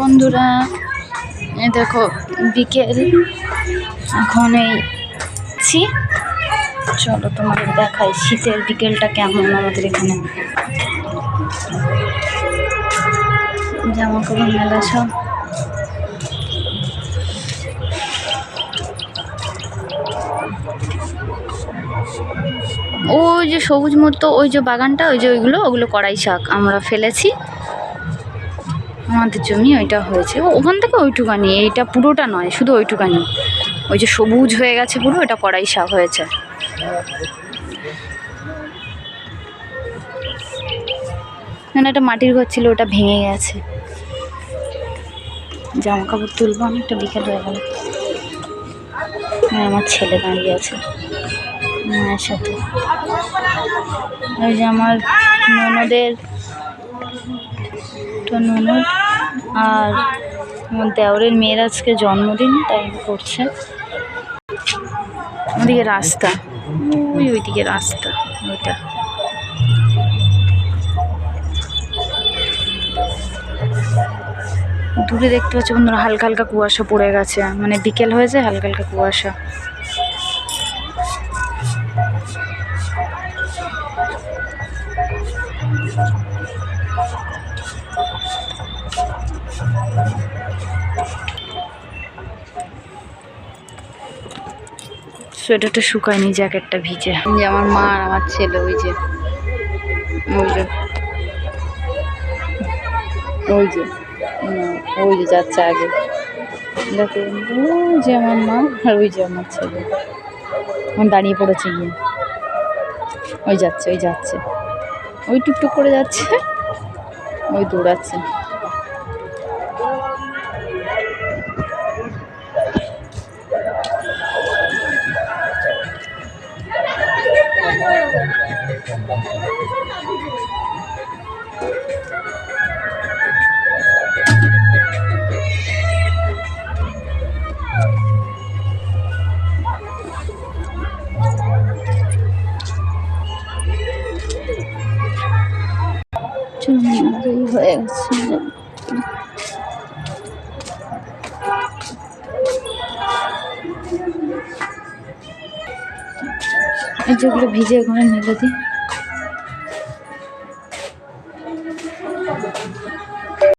বন্ধুরা এই দেখো, বিকেল। এখন এই ছি। চলো তোমাদের দেখাই শীতের বিকেলটা কেমন আমাদের এখানে। জামা কাপড় মেলা সব। ওই যে সবুজ মতো ওই যে বাগানটা, ওই যে ওইগুলো, ওগুলো কড়াই শাক। আমরা ফেলেছি। আমাদের জমি ওইটা হয়েছে। ওখান থেকে ওইটুকানি, এইটা পুরোটা নয়, শুধু ওইটুকানি। ওই যে সবুজ হয়ে গেছে পুরো ওটা কড়াই শাক হয়েছে। না একটা মাটির ঘর ছিল, ওটা ভেঙে গেছে। জামা কাপড় তুলবো অনেকটা বিকেল হয়ে গেল। আমার ছেলে দাঁড়িয়ে আছে, মায়ের সাথে। ওই যে আমার ননদের তো ননদ আর দেওরের মেয়ের আজকে জন্মদিন, তাই করছে। ওদিকে রাস্তা। ওই ওইদিকে রাস্তা, ওইটা। দূরে দেখতে পাচ্ছি বন্ধুরা, হালকা হালকা কুয়াশা পড়ে গেছে। মানে বিকেল হয়েছে, হালকা হালকা কুয়াশা। সোয়েটারটা শুকায়নি, জ্যাকেটটা ভিজে। যে আমার মা আর আমার ছেলে, ওই যে ওই যে ওই যে ওই যে যাচ্ছে আগে। দেখো, ওই যে আমার মা আর ওই যে আমার ছেলে। এখন দাঁড়িয়ে পড়েছে গিয়ে। ওই যাচ্ছে ওই যাচ্ছে। ওই টুকটুক করে যাচ্ছে। ওই দৌড়াচ্ছে। Thank দেরি হয়ে গেছে। যেগুলো ভিজে ওখানে মেলে দিই